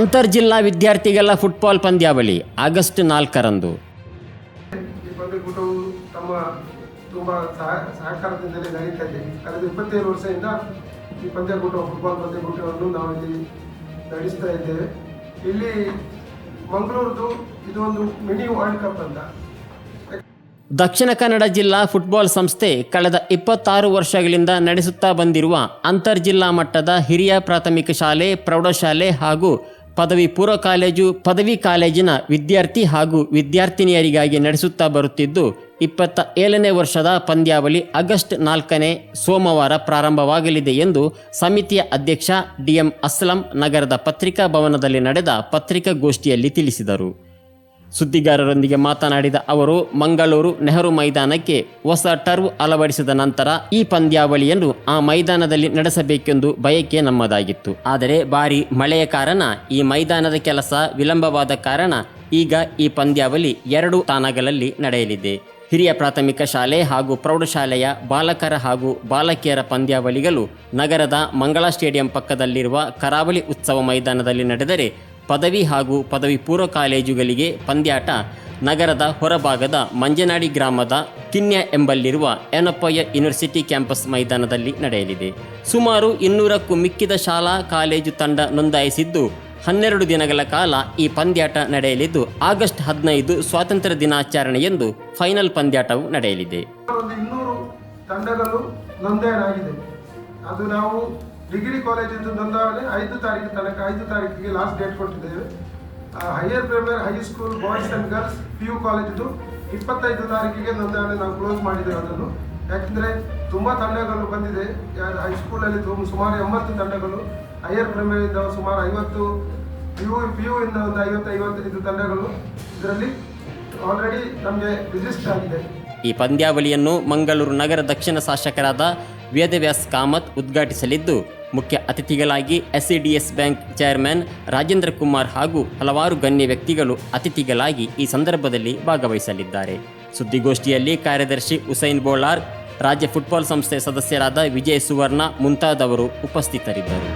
ಅಂತರ್ಜಿಲ್ಲಾ ವಿದ್ಯಾರ್ಥಿಗಳ ಫುಟ್ಬಾಲ್ ಪಂದ್ಯಾವಳಿ ಆಗಸ್ಟ್ ನಾಲ್ಕರಂದು. ತಮ್ಮ ತುಂಬ ಸಹ ಸಹಕಾರದಿಂದಲೇ ನಡೀತಾ ಕಳೆದ ಇಪ್ಪತ್ತೇಳು ವರ್ಷದಿಂದ ಈ ಪಂದ್ಯಕೂಟ ಫುಟ್ಬಾಲ್ ಪಂದ್ಯಕೂಟವನ್ನು ನಾವು ಇಲ್ಲಿ ನಡೆಸ್ತಾ ಇದ್ದೇವೆ. ಇಲ್ಲಿ ಮಂಗಳೂರದು ಇದೊಂದು ಮಿನಿ ವರ್ಲ್ಡ್ ಕಪ್ ಅಂತ. ದಕ್ಷಿಣ ಕನ್ನಡ ಜಿಲ್ಲಾ ಫುಟ್ಬಾಲ್ ಸಂಸ್ಥೆ ಕಳೆದ ಇಪ್ಪತ್ತಾರು ವರ್ಷಗಳಿಂದ ನಡೆಸುತ್ತಾ ಬಂದಿರುವ ಅಂತರ್ಜಿಲ್ಲಾ ಮಟ್ಟದ ಹಿರಿಯ ಪ್ರಾಥಮಿಕ ಶಾಲೆ ಪ್ರೌಢಶಾಲೆ ಹಾಗೂ ಪದವಿ ಪೂರ್ವ ಕಾಲೇಜು, ಪದವಿ ಕಾಲೇಜಿನ ವಿದ್ಯಾರ್ಥಿ ಹಾಗೂ ವಿದ್ಯಾರ್ಥಿನಿಯರಿಗಾಗಿ ನಡೆಸುತ್ತಾ ಬರುತ್ತಿದ್ದು, ಇಪ್ಪತ್ತ ಏಳನೇ ವರ್ಷದ ಪಂದ್ಯಾವಳಿ ಆಗಸ್ಟ್ ನಾಲ್ಕನೇ ಸೋಮವಾರ ಪ್ರಾರಂಭವಾಗಲಿದೆ ಎಂದು ಸಮಿತಿಯ ಅಧ್ಯಕ್ಷ ಡಿಎಂ ಅಸ್ಲಂ ನಗರದ ಪತ್ರಿಕಾ ಭವನದಲ್ಲಿ ನಡೆದ ಪತ್ರಿಕಾಗೋಷ್ಠಿಯಲ್ಲಿ ತಿಳಿಸಿದರು. ಸುದ್ದಿಗಾರರೊಂದಿಗೆ ಮಾತನಾಡಿದ ಅವರು, ಮಂಗಳೂರು ನೆಹರು ಮೈದಾನಕ್ಕೆ ಹೊಸ ಟರ್ವ್ ಅಳವಡಿಸಿದ ನಂತರ ಈ ಪಂದ್ಯಾವಳಿಯನ್ನು ಆ ಮೈದಾನದಲ್ಲಿ ನಡೆಸಬೇಕೆಂದು ಬಯಕೆ ನಮ್ಮದಾಗಿತ್ತು. ಆದರೆ ಭಾರಿ ಮಳೆಯ ಕಾರಣ ಈ ಮೈದಾನದ ಕೆಲಸ ವಿಳಂಬವಾದ ಕಾರಣ ಈಗ ಈ ಪಂದ್ಯಾವಳಿ ಎರಡು ತಾಣಗಳಲ್ಲಿ ನಡೆಯಲಿದೆ. ಹಿರಿಯ ಪ್ರಾಥಮಿಕ ಶಾಲೆ ಹಾಗೂ ಪ್ರೌಢಶಾಲೆಯ ಬಾಲಕರ ಹಾಗೂ ಬಾಲಕಿಯರ ಪಂದ್ಯಾವಳಿಗಳು ನಗರದ ಮಂಗಳ ಸ್ಟೇಡಿಯಂ ಪಕ್ಕದಲ್ಲಿರುವ ಕರಾವಳಿ ಉತ್ಸವ ಮೈದಾನದಲ್ಲಿ ನಡೆದರೆ ಪದವಿ ಹಾಗೂ ಪದವಿ ಪೂರ್ವ ಕಾಲೇಜುಗಳಿಗೆ ಪಂದ್ಯಾಟ ನಗರದ ಹೊರಭಾಗದ ಮಂಜನಾಡಿ ಗ್ರಾಮದ ಕಿನ್ಯ ಎಂಬಲ್ಲಿರುವ ಎನಪ್ಪಯ್ಯ ಯೂನಿವರ್ಸಿಟಿ ಕ್ಯಾಂಪಸ್ ಮೈದಾನದಲ್ಲಿ ನಡೆಯಲಿದೆ. ಸುಮಾರು ಇನ್ನೂರಕ್ಕೂ ಮಿಕ್ಕಿದ ಶಾಲಾ, ಕಾಲೇಜು ತಂಡ ನೋಂದಾಯಿಸಿದ್ದು, ಹನ್ನೆರಡು ದಿನಗಳ ಕಾಲ ಈ ಪಂದ್ಯಾಟ ನಡೆಯಲಿದ್ದು, ಆಗಸ್ಟ್ ಹದಿನೈದು ಸ್ವಾತಂತ್ರ್ಯ ದಿನಾಚರಣೆಯಂದು ಫೈನಲ್ ಪಂದ್ಯಾಟವು ನಡೆಯಲಿದೆ. ಡಿಗ್ರಿ ಕಾಲೇಜಿಂದ ನೋಂದಾವಣೆ ಐದು ತಾರೀಕು ತನಕ, ಐದು ತಾರೀಕಿಗೆ ಲಾಸ್ಟ್ ಡೇಟ್ ಕೊಟ್ಟಿದ್ದೇವೆ. Higher primary high school boys and girls P U ಕಾಲೇಜಿದು ಇಪ್ಪತ್ತೈದು ತಾರೀಕಿಗೆ ನೋಂದಣಿ ನಾವು ಕ್ಲೋಸ್ ಮಾಡಿದ್ದೇವೆ ಅದನ್ನು. ಯಾಕೆಂದರೆ ತುಂಬ ತಂಡಗಳು ಬಂದಿದೆ. ಹೈಸ್ಕೂಲಲ್ಲಿ ತುಂಬ, ಸುಮಾರು ಎಂಬತ್ತು ತಂಡಗಳು ಹೈಯರ್ ಪ್ರೈಮರಿಯಿಂದ ಸುಮಾರು ಐವತ್ತು ಪಿ ಯು ಪಿ ಯು ಇಂದ ಒಂದು ಐವತ್ತು ಐವತ್ತೈದು ತಂಡಗಳು. ಇದರಲ್ಲಿ ಆಲ್ರೆಡಿ ನಮಗೆ ರಿಜಿಸ್ಟರ್ ಆಗಿದೆ. ಈ ಪಂದ್ಯಾವಳಿಯನ್ನು ಮಂಗಳೂರು ನಗರ ದಕ್ಷಿಣ ಶಾಸಕರಾದ ವೇದವ್ಯಾಸ್ ಕಾಮತ್ ಉದ್ಘಾಟಿಸಲಿದ್ದು. ಮುಖ್ಯ ಅತಿಥಿಗಳಾಗಿ SCDS bank chairman Rajendra Kumar ಹಾಗೂ ಹಲವಾರು ಗಣ್ಯ ವ್ಯಕ್ತಿಗಳು ಅತಿಥಿಗಳಾಗಿ ಈ ಸಂದರ್ಭದಲ್ಲಿ ಭಾಗವಹಿಸಲಿದ್ದಾರೆ. ಸುದ್ದಿಗೋಷ್ಠಿಯಲ್ಲಿ ಕಾರ್ಯದರ್ಶಿ ಹುಸೈನ್ ಬೋಳಾರ್, ರಾಜ್ಯ ಫುಟ್ಬಾಲ್ ಸಂಸ್ಥೆ ಸದಸ್ಯರಾದ ವಿಜಯ್ ಸುವರ್ಣ ಮುಂತಾದವರು ಉಪಸ್ಥಿತರಿದ್ದರು.